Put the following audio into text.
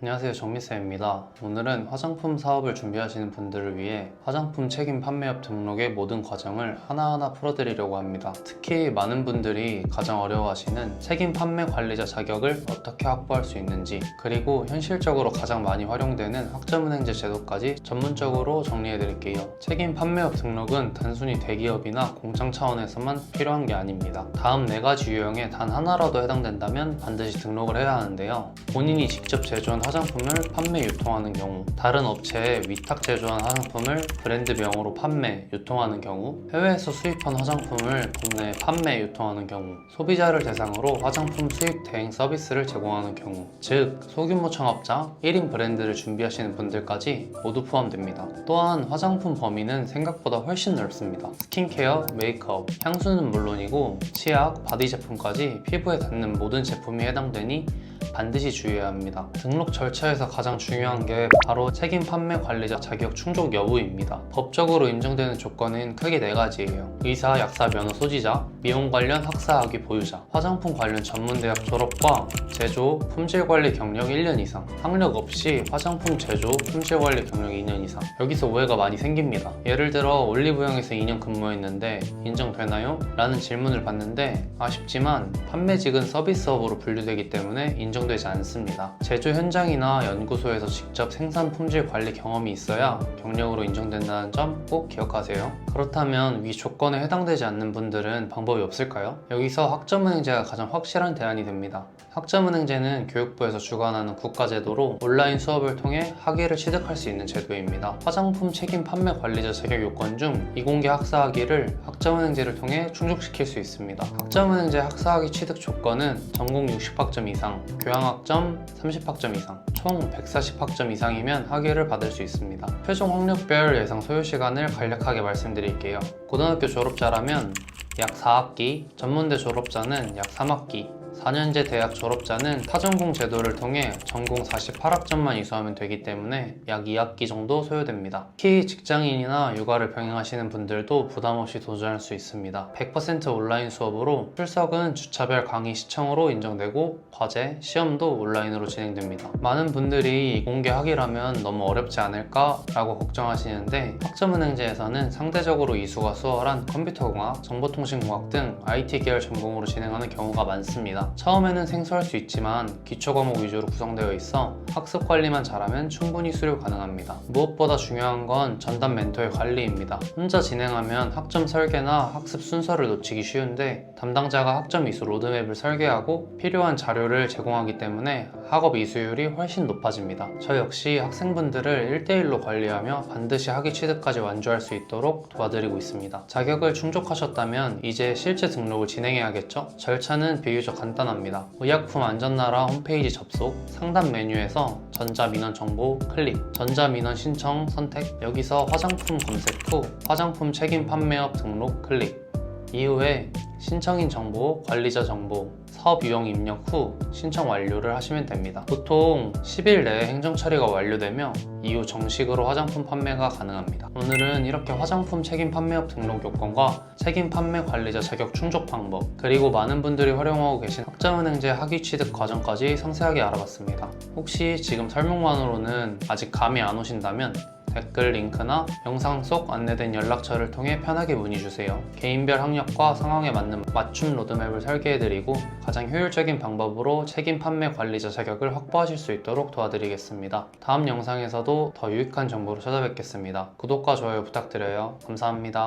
안녕하세요 정미쌤입니다. 오늘은 화장품 사업을 준비하시는 분들을 위해 화장품 책임 판매업 등록의 모든 과정을 하나하나 풀어드리려고 합니다. 특히 많은 분들이 가장 어려워하시는 책임 판매 관리자 자격을 어떻게 확보할 수 있는지 그리고 현실적으로 가장 많이 활용되는 학점은행제 제도까지 전문적으로 정리해드릴게요. 책임 판매업 등록은 단순히 대기업이나 공장 차원에서만 필요한 게 아닙니다. 다음 네 가지 유형에 단 하나라도 해당된다면 반드시 등록을 해야 하는데요. 본인이 직접 제조한 화장품을 판매 유통하는 경우, 다른 업체에 위탁 제조한 화장품을 브랜드명으로 판매 유통하는 경우, 해외에서 수입한 화장품을 국내에 판매 유통하는 경우, 소비자를 대상으로 화장품 수입 대행 서비스를 제공하는 경우, 즉 소규모 창업자 1인 브랜드를 준비하시는 분들까지 모두 포함됩니다. 또한 화장품 범위는 생각보다 훨씬 넓습니다. 스킨케어, 메이크업, 향수는 물론이고 치약, 바디 제품까지 피부에 닿는 모든 제품이 해당되니 반드시 주의해야 합니다. 등록 절차에서 가장 중요한 게 바로 책임 판매 관리자 자격 충족 여부입니다. 법적으로 인정되는 조건은 크게 네 가지예요. 의사, 약사, 면허 소지자, 미용 관련 학사 학위 보유자, 화장품 관련 전문대학 졸업과 제조, 품질 관리 경력 1년 이상, 학력 없이 화장품 제조, 품질 관리 경력 2년 이상. 여기서 오해가 많이 생깁니다. 예를 들어 올리브영에서 2년 근무했는데 인정되나요? 라는 질문을 받는데 아쉽지만 판매직은 서비스업으로 분류되기 때문에 인정 되지 않습니다. 제조 현장이나 연구소에서 직접 생산 품질 관리 경험이 있어야 경력으로 인정된다는 점 꼭 기억하세요. 그렇다면 위 조건에 해당되지 않는 분들은 방법이 없을까요? 여기서 학점은행제가 가장 확실한 대안이 됩니다. 학점은행제는 교육부에서 주관하는 국가제도로 온라인 수업을 통해 학위를 취득할 수 있는 제도입니다. 화장품 책임 판매 관리자 자격 요건 중 이공계 학사 학위를 학점은행제를 통해 충족시킬 수 있습니다. 학점은행제 학사 학위 취득 조건은 전공 60학점 이상, 교양학점 30학점 이상, 총 140학점 이상이면 학위를 받을 수 있습니다. 최종 학력별 예상 소요 시간을 간략하게 말씀드릴게요. 고등학교 졸업자라면 약 4학기, 전문대 졸업자는 약 3학기, 4년제 대학 졸업자는 타전공 제도를 통해 전공 48학점만 이수하면 되기 때문에 약 2학기 정도 소요됩니다. 특히 직장인이나 육아를 병행하시는 분들도 부담 없이 도전할 수 있습니다. 100% 온라인 수업으로 출석은 주차별 강의 시청으로 인정되고 과제, 시험도 온라인으로 진행됩니다. 많은 분들이 공개 학위라면 너무 어렵지 않을까 라고 걱정하시는데 학점은행제에서는 상대적으로 이수가 수월한 컴퓨터공학, 정보통신공학 등 IT 계열 전공으로 진행하는 경우가 많습니다. 처음에는 생소할 수 있지만 기초 과목 위주로 구성되어 있어 학습 관리만 잘하면 충분히 수료 가능합니다. 무엇보다 중요한 건 전담 멘토의 관리입니다. 혼자 진행하면 학점 설계나 학습 순서를 놓치기 쉬운데 담당자가 학점 이수 로드맵을 설계하고 필요한 자료를 제공하기 때문에 학업 이수율이 훨씬 높아집니다. 저 역시 학생분들을 1대1로 관리하며 반드시 학위 취득까지 완주할 수 있도록 도와드리고 있습니다. 자격을 충족하셨다면 이제 실제 등록을 진행해야겠죠? 절차는 비교적 간단합니다. 의약품 안전나라 홈페이지 접속, 상담 메뉴에서 전자민원 정보 클릭, 전자민원 신청 선택, 여기서 화장품 검색 후 화장품 책임 판매업 등록 클릭, 이후에 신청인 정보, 관리자 정보, 사업 유형 입력 후 신청 완료를 하시면 됩니다. 보통 10일 내에 행정 처리가 완료되며 이후 정식으로 화장품 판매가 가능합니다. 오늘은 이렇게 화장품 책임 판매업 등록 요건과 책임 판매 관리자 자격 충족 방법 그리고 많은 분들이 활용하고 계신 학자은행제 학위 취득 과정까지 상세하게 알아봤습니다. 혹시 지금 설명만으로는 아직 감이 안 오신다면 댓글 링크나 영상 속 안내된 연락처를 통해 편하게 문의 주세요. 개인별 학력과 상황에 맞는 맞춤 로드맵을 설계해드리고 가장 효율적인 방법으로 책임 판매 관리자 자격을 확보하실 수 있도록 도와드리겠습니다. 다음 영상에서도 더 유익한 정보로 찾아뵙겠습니다. 구독과 좋아요 부탁드려요. 감사합니다.